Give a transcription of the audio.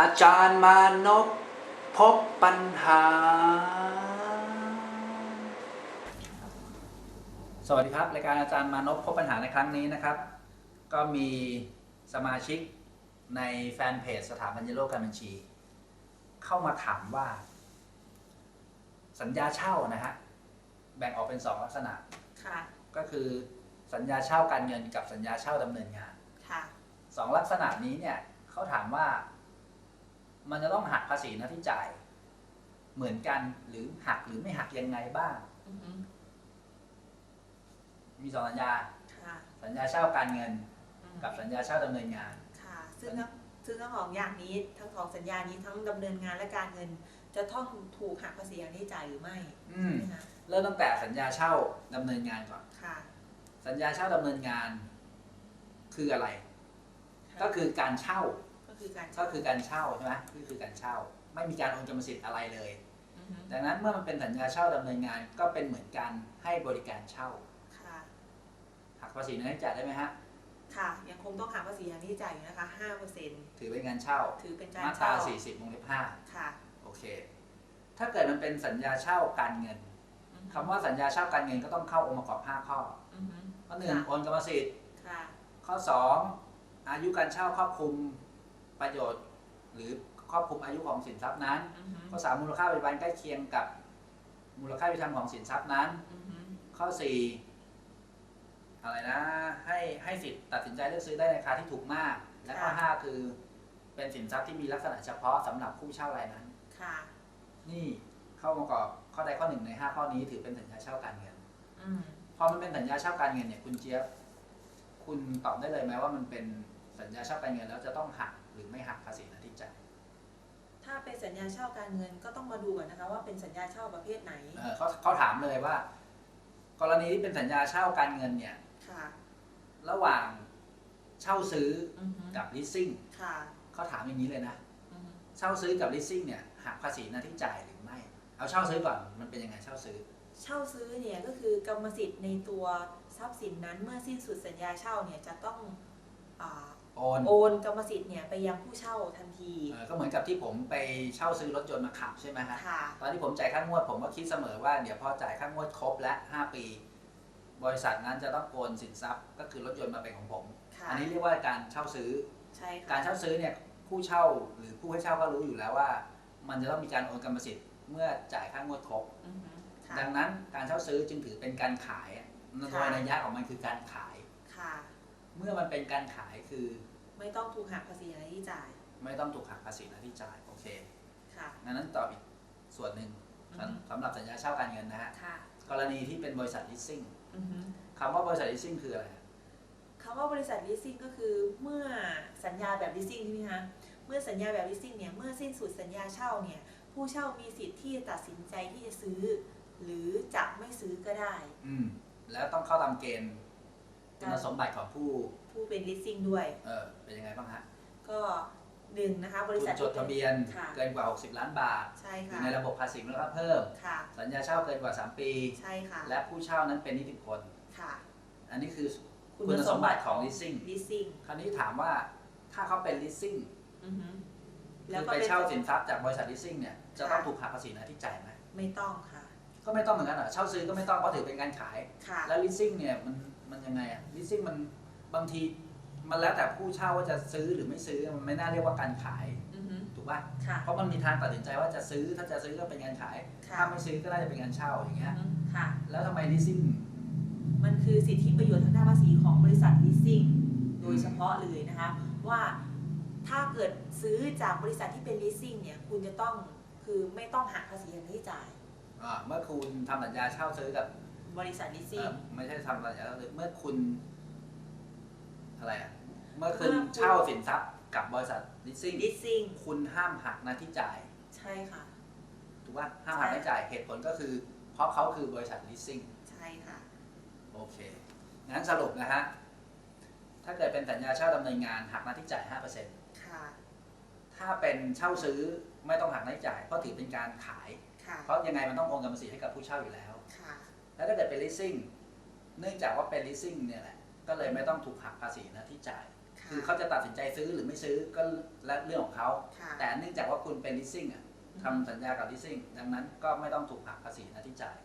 อาจารย์มานพพบปัญหา สวัสดีครับรายการอาจารย์มานพพบปัญหาในครั้งนี้นะครับ ก็มีสมาชิกในแฟนเพจสถาบันยโลกการบัญชี เข้ามาถามว่า สัญญาเช่านะฮะแบ่งออกเป็นสองลักษณะค่ะก็คือสัญญาเช่าการเงินกับสัญญาเช่าดำเนินงานค่ะสองลักษณะนี้เนี่ยเขาถามว่า มันจะต้องหักภาษีหน้าที่จ่าย เหมือนกันหรือหักหรือไม่หักยังไงบ้าง อือฮึมีสองสัญญา ค่ะสัญญาเช่าการเงิน อืมกับสัญญาเช่าดำเนินงาน ค่ะ ซึ่งทั้งซึ่งทั้งสองอย่างนี้ทั้งสองสัญญานี้ทั้งดำเนินงานและการเงิน จะต้องถูกหักภาษีอย่างที่จ่ายหรือไม่อืม ใช่ไหมคะเริ่มตั้งแต่สัญญาเช่าดำเนินงานก่อน ค่ะสัญญาเช่าดำเนินงาน คืออะไร ก็คือการเช่าก็ คือการก็คือการเช่าใช่ไหมก็คือการเช่า ไม่มีการโอนกรรมสิทธิ์อะไรเลยอือฮึดังนั้นเมื่อมันเป็นสัญญาเช่าดำเนินงานก็เป็นเหมือนการให้บริการเช่าค่ะหักภาษีหน้าที่จ่ายได้ไหมฮะค่ะยังคงต้องหักภาษีอย่างที่จ่ายอยู่นะคะห้าเปอร์เซ็นต์ถือเป็นการเช่า ถือเป็นการมาตราเช่า40วงเล็บค่ะ5โอเค ถ้าเกิดมันเป็นสัญญาเช่าการเงินอือฮึคำว่าสัญญาเช่าการเงินก็ต้องเข้าองค์ประกอบ5ข้ออือฮึข้อหนึ่งค่ะโอนกรรมสิทธิ์ค่ะข้อ2อายุการเช่าครอบคลุม ประโยชน์ หรือครอบคลุมอายุของสินทรัพย์นั้นอือฮึข้อ3มูลค่าปัจจุบันใกล้เคียงกับ มูลค่ายุติธรรมของสินทรัพย์นั้นอือฮึข้อ4อะไรนะ ให้ให้สิทธิ์ตัดสินใจเลือกซื้อได้ในราคาที่ถูกมาก และข้อ5คือเป็นสินทรัพย์ที่มีลักษณะเฉพาะสำหรับผู้เช่ารายนั้น ค่ะ นี่เข้ามาประกอบข้อใดข้อหนึ่งใน5ข้อนี้ถือเป็นสัญญาเช่าการเงินอืมพอมันเป็นสัญญาเช่าการเงินเนี่ยคุณเจี๊ยบคุณตอบได้เลยไหมว่ามันเป็น สัญญาเช่าการเงินแล้วจะต้องหักหรือไม่หักภาษีหน้าที่จ่ายถ้าเป็นสัญญาเช่าการเงินก็ต้องมาดูก่อนนะคะว่าเป็นสัญญาเช่าประเภทไหนเออเขาเขาถามเลยว่า กรณีที่เป็นสัญญาเช่าการเงินเนี่ย ค่ะระหว่างเช่าซื้ออือฮึกับ leasing ค่ะเขาถามอย่างนี้เลยนะ อือฮึเช่าซื้อกับ leasing เนี่ยหักภาษีหน้าที่จ่ายหรือไม่ เอาเช่าซื้อก่อนมันเป็นยังไงเช่าซื้อ เช่าซื้อเนี่ยก็คือกรรมสิทธิ์ในตัวทรัพย์สินนั้นเมื่อสิ้นสุดสัญญาเช่าเนี่ยจะต้องอา โอนโอนกรรมสิทธิ์เนี่ยไปยังผู้เช่าทันที เออก็เหมือนกับที่ผมไปเช่าซื้อรถยนต์มาขับใช่ไหมฮะ ค่ะ ตอนที่ผมจ่ายค่างวดผมก็คิดเสมอว่าเดี๋ยวพอจ่ายค่างวดครบและ 5 ปี บริษัทนั้นจะต้องโอนสินทรัพย์ ก็คือรถยนต์มาเป็นของผม ค่ะอันนี้เรียกว่าการเช่าซื้อ ใช่ค่ะการเช่าซื้อเนี่ยผู้เช่าหรือผู้ให้เช่าก็รู้อยู่แล้วว่า มันจะต้องมีการโอนกรรมสิทธิ์เมื่อจ่ายค่างวดครบ อือฮึค่ะ ดังนั้นการเช่าซื้อจึงถือเป็นการขายโดค่ะยนัยยะของมันคือการขาย ค่ะเมื่อมันเป็นการขายคือไม่ต้องถูกหักภาษีอะไรที่จ่าย ไม่ต้องถูกหักภาษีหน้าที่จ่ายโอเคค่ะ ดังนั้นตอบอีกส่วนหนึ่งอือฮึ สำหรับสัญญาเช่าการเงินนะฮะค่ะกรณีที่เป็นบริษัท leasing อือฮึคำว่าบริษัท leasing คืออะไรคำว่าบริษัท leasing ก็คือเมื่อสัญญาแบบ leasing ใช่ไหมคะเมื่อสัญญาแบบ leasing เนี่ยเมื่อสิ้นสุดสัญญาเช่าเนี่ยผู้เช่ามีสิทธิ์ที่จะตัดสินใจที่จะซื้อ หรือจะไม่ซื้อก็ได้ อืมแล้วต้องเข้าตามเกณฑ์ คุณสมบัติของผู้ผู้เป็น leasing ด้วย เออเป็นยังไงบ้างฮะก็หนึ่งนะคะบคุริณษัทจดทะเบียนค่ะเกินกว่า 60 ล้านบาทใช่อยู่ค่ะในระบบภาษีมูลค่าเพิ่ม ค่ะ สัญญาเช่าเกินกว่า 3 ปี ใช่ค่ะและผู้เช่านั้นเป็นนิติบุคคลค่ะ อันนี้คือคุณสมบัติของ leasing leasing คราวนี้ถามว่าถ้าเขาเป็น leasing อือฮึคือไปเช่าสินทรัพย์จากบริษัท leasing เนี่ยจะต้องถูกหักภาษีหน้าที่จ่ายไหมไม่ต้องค่ะ ก็ไม่ต้องเหมือนกันเหรอเช่าซื้อก็ไม่ต้องเพราะถือเป็นการขาย ค่ะ แล้ว leasing เนี่ยมันมันยังไงอะ leasing มันบางทีมันแล้วแต่ผู้เช่าว่าจะซื้อหรือไม่ซื้อมันไม่น่าเรียกว่าการขายอือฮึถูกป่ะค่ะ เพราะมันมีทางตัดสินใจว่าจะซื้อถ้าจะซื้อก็เป็นการขาย ค่ะ ถ้าไม่ซื้อก็น่าจะเป็นการเช่าอย่างเงี้ยอือฮึค่ะ แล้วทำไม leasing มันคือสิทธิประโยชน์ทางด้านภาษีของบริษัท leasing โดยเฉพาะเลยนะคะ ว่าถ้าเกิดซื้อจากบริษัทที่เป็น leasing เนี่ย คุณจะต้องคือไม่ต้องหักภาษีอย่างที่จ่ายอ่า เมื่อคุณทำสัญญาเช่าซื้อกับบริษัทเอ่ leasing อไม่ใช่ทำสัญญาเช่าซื้อเมื่อคุณ อะไรอะ เมื่อคุณเมื่อคุณ เช่าสินทรัพย์กับบริษัท leasing leasing คุณห้ามหักหน้าที่จ่ายใช่ค่ะ ถูกป่ะห้ามหักหน้าที่จ่ายเหตุผลก็คือ เพราะเขาคือบริษัท leasing ใช่ค่ะ โอเค งั้นสรุปนะฮะ ถ้าเกิดเป็นสัญญาเช่าดำเนินงานหักหน้าที่จ่าย 5%ค่ะ ถ้าเป็นเช่าซื้อไม่ต้องหักหน้าที่จ่ายเพราะถือเป็นการขาย เพราะยังไงมันต้องโอนกรรมสิทธิ์ให้กับผู้เช่าอยู่แล้วแล้วถ้าเกิดเป็น leasing เนื่องจากว่าเป็น leasing เนี่ยแหละ ก็เลยไม่ต้องถูกหักภาษีนะที่จ่าย คือเขาจะตัดสินใจซื้อหรือไม่ซื้อก็และเรื่องของเขาแต่เนื่องจากว่าคุณเป็น leasing ทำสัญญากับ leasing ดังนั้นก็ไม่ต้องถูกหักภาษีนะที่จ่าย